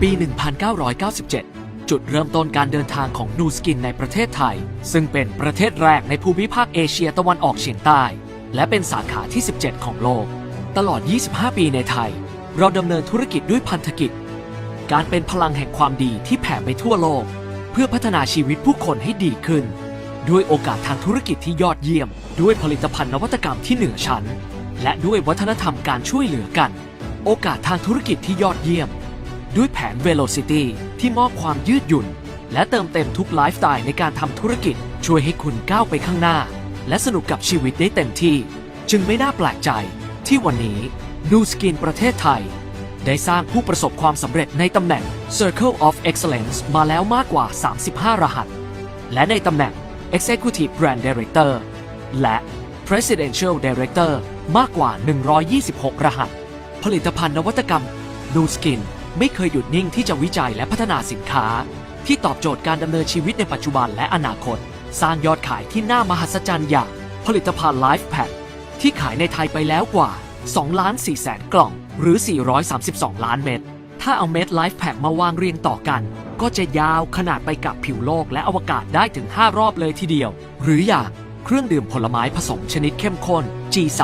ปี 1997 จุดเริ่มต้นการเดินทางของนูสกินในประเทศไทย ซึ่งเป็นประเทศแรกในภูมิภาคเอเชียตะวันออกเฉียงใต้ และเป็นสาขาที่ 17 ของโลก ตลอด 25 ปีในไทย เราดำเนินธุรกิจด้วยพันธกิจ การเป็นพลังแห่งความดีที่แผ่ไปทั่วโลก เพื่อพัฒนาชีวิตผู้คนให้ดีขึ้น ด้วยโอกาสทางธุรกิจที่ยอดเยี่ยม ด้วยผลิตภัณฑ์นวัตกรรมที่เหนือชั้น และด้วยวัฒนธรรมการช่วยเหลือกัน โอกาสทางธุรกิจที่ยอดเยี่ยม ด้วยแผน Velocity ที่มอบความยืดหยุ่น และเติมเต็มทุกไลฟ์สไตล์ในการทำธุรกิจช่วยให้คุณก้าวไปข้างหน้า และสนุกกับชีวิตได้เต็มที่ จึงไม่น่าแปลกใจ ที่วันนี้นูสกินประเทศไทย ได้สร้างผู้ประสบความสำเร็จในตำแหน่ง Circle of Excellence มาแล้วมากกว่า 35 รหัส และในตำแหน่ง Executive Brand Director และ Presidential Director มากกว่า 126 รหัส ผลิตภัณฑ์นวัตกรรมนูสกินไม่เคยหยุดนิ่งที่จะวิจัยและพัฒนาสินค้า ที่ตอบโจทย์การดำเนินชีวิตในปัจจุบันและอนาคต สร้างยอดขายที่น่ามหัศจรรย์อย่าง ผลิตภัณฑ์ Life Pack ที่ขายในไทยไปแล้วกว่า2ล้าน4แสนกล่อง หรือ 432 ล้านเม็ด ถ้าเอาเม็ด Life Pack มาวางเรียงต่อกัน ก็จะยาวขนาดไปกับผิวโลกและอวกาศได้ถึง 5 รอบเลยทีเดียว หรืออย่างเครื่องดื่มผลไม้ผสมชนิดเข้มข้น G3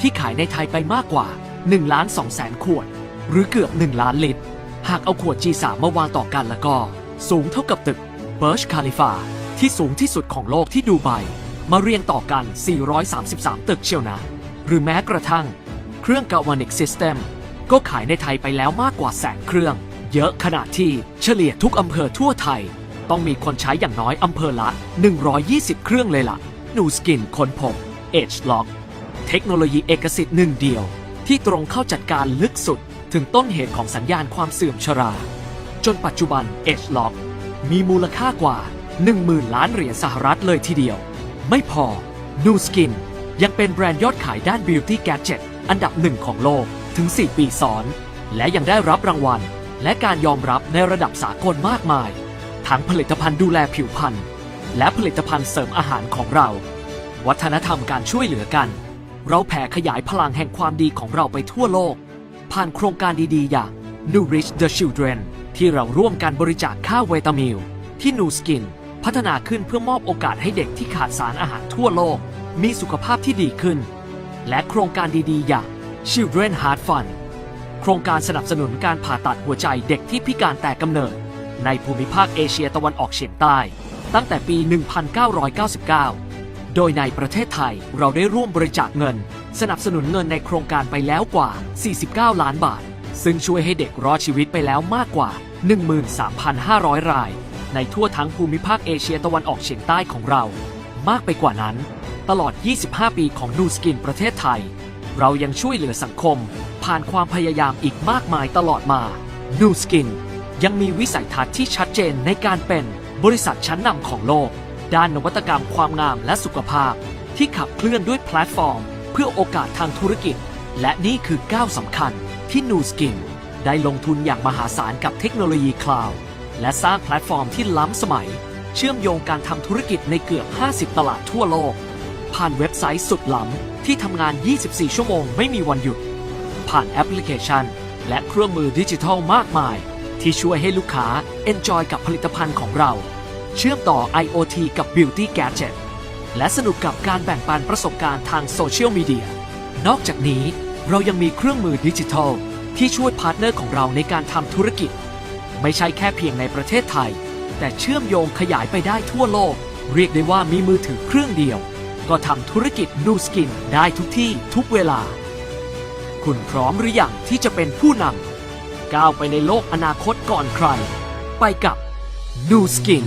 ที่ขายในไทยไปมากกว่า 1ล้าน2แสนขวด หรือเกือบ 1 ล้านลิตร หากเอาขวด G3 มาวางต่อกันแล้วก็ สูงเท่ากับตึก Burj Khalifa ที่สูงที่สุดของโลกที่ดูไบมาเรียงต่อกัน 433 ตึกเชียวนะ หรือแม้กระทั่ง เครื่อง Galvanic System ก็ขายในไทยไปแล้วมากกว่าแสนเครื่อง เยอะขนาดที่เฉลี่ยทุกอำเภอทั่วไทย ต้องมีคนใช้อย่างน้อยอำเภอละ 120 เครื่องเลยล่ะนูสกินคนพบ Edge Lock เทคโนโลยีเอกสิทธิ์หนึ่งเดียว ที่ตรงเข้าจัดการลึกสุดถึงต้นเหตุของสัญญาณความเสื่อมชรา จนปัจจุบัน Edge Lock มีมูลค่ากว่า 10,000 ล้านเหรียญสหรัฐเลยทีเดียว ไม่พอ Nu Skin ยังเป็นแบรนด์ยอดขายด้าน Beauty Gadget อันดับหนึ่งของโลกถึง 4 ปีซ้อน และยังได้รับรางวัล และการยอมรับในระดับสากลมากมาย ทั้งผลิตภัณฑ์ดูแลผิวพรรณและผลิตภัณฑ์เสริมอาหารของเรา วัฒนธรรมการช่วยเหลือกัน เราแผ่ขยายพลังแห่งความดีของเราไปทั่วโลก ผ่านโครงการดีๆ อย่าง Nourish the Children ที่เราร่วมกันบริจาคข้าวไวตามิล ที่ Nu Skin พัฒนาขึ้นเพื่อมอบโอกาสให้เด็กที่ขาดสารอาหารทั่วโลก มีสุขภาพที่ดีขึ้น และโครงการดีๆ อย่าง Children Heart Fund โครงการสนับสนุนการผ่าตัดหัวใจเด็กที่พิการแต่กำเนิด ในภูมิภาคเอเชียตะวันออกเฉียงใต้ ตั้งแต่ปี 1999 โดยในประเทศไทยเราได้ร่วมบริจาคเงิน สนับสนุนเงินในโครงการไปแล้วกว่า 49 ล้านบาท ซึ่งช่วยให้เด็กรอดชีวิตไปแล้วมากกว่า 13,500 ราย ในทั่วทั้งภูมิภาคเอเชียตะวันออกเฉียงใต้ของเรา มากไปกว่านั้น ตลอด 25 ปีของนูสกินประเทศไทย เรายังช่วยเหลือสังคม ผ่านความพยายามอีกมากมายตลอดมานูสกินยังมีวิสัยทัศน์ที่ชัดเจนในการเป็นบริษัทชั้นนำของโลก ด้านนวัตกรรมความงามและสุขภาพ ที่ขับเคลื่อนด้วยแพลตฟอร์ม เพื่อโอกาสทางธุรกิจ และนี่คือก้าวสำคัญที่นูสกินได้ลงทุนอย่างมหาศาลกับเทคโนโลยีคลาวด์และสร้างแพลตฟอร์มที่ล้ำสมัย เชื่อมโยงการทำธุรกิจในเกือบ 50 ตลาดทั่วโลก ผ่านเว็บไซต์สุดล้ำที่ทำงาน 24 ชั่วโมงไม่มีวันหยุด ผ่านแอปพลิเคชัน และเครื่องมือดิจิทัลมากมาย ที่ช่วยให้ลูกค้า enjoy กับผลิตภัณฑ์ของเรา เชื่อมต่อ IoT กับ Beauty Gadget และสนุกกับการแบ่งปันประสบการณ์ทางโซเชียลมีเดีย นอกจากนี้เรายังมีเครื่องมือดิจิทัล ที่ช่วยพาร์ทเนอร์ของเราในการทำธุรกิจ ไม่ใช่แค่เพียงในประเทศไทย แต่เชื่อมโยงขยายไปได้ทั่วโลก เรียกได้ว่ามีมือถือเครื่องเดียว ก็ทำธุรกิจนูสกินได้ทุกที่ทุกเวลา คุณพร้อมหรืออยังที่จะเป็นผู้นำก้าวไปในโลกอนาคตก่อนใคร ไปกับนูสกิน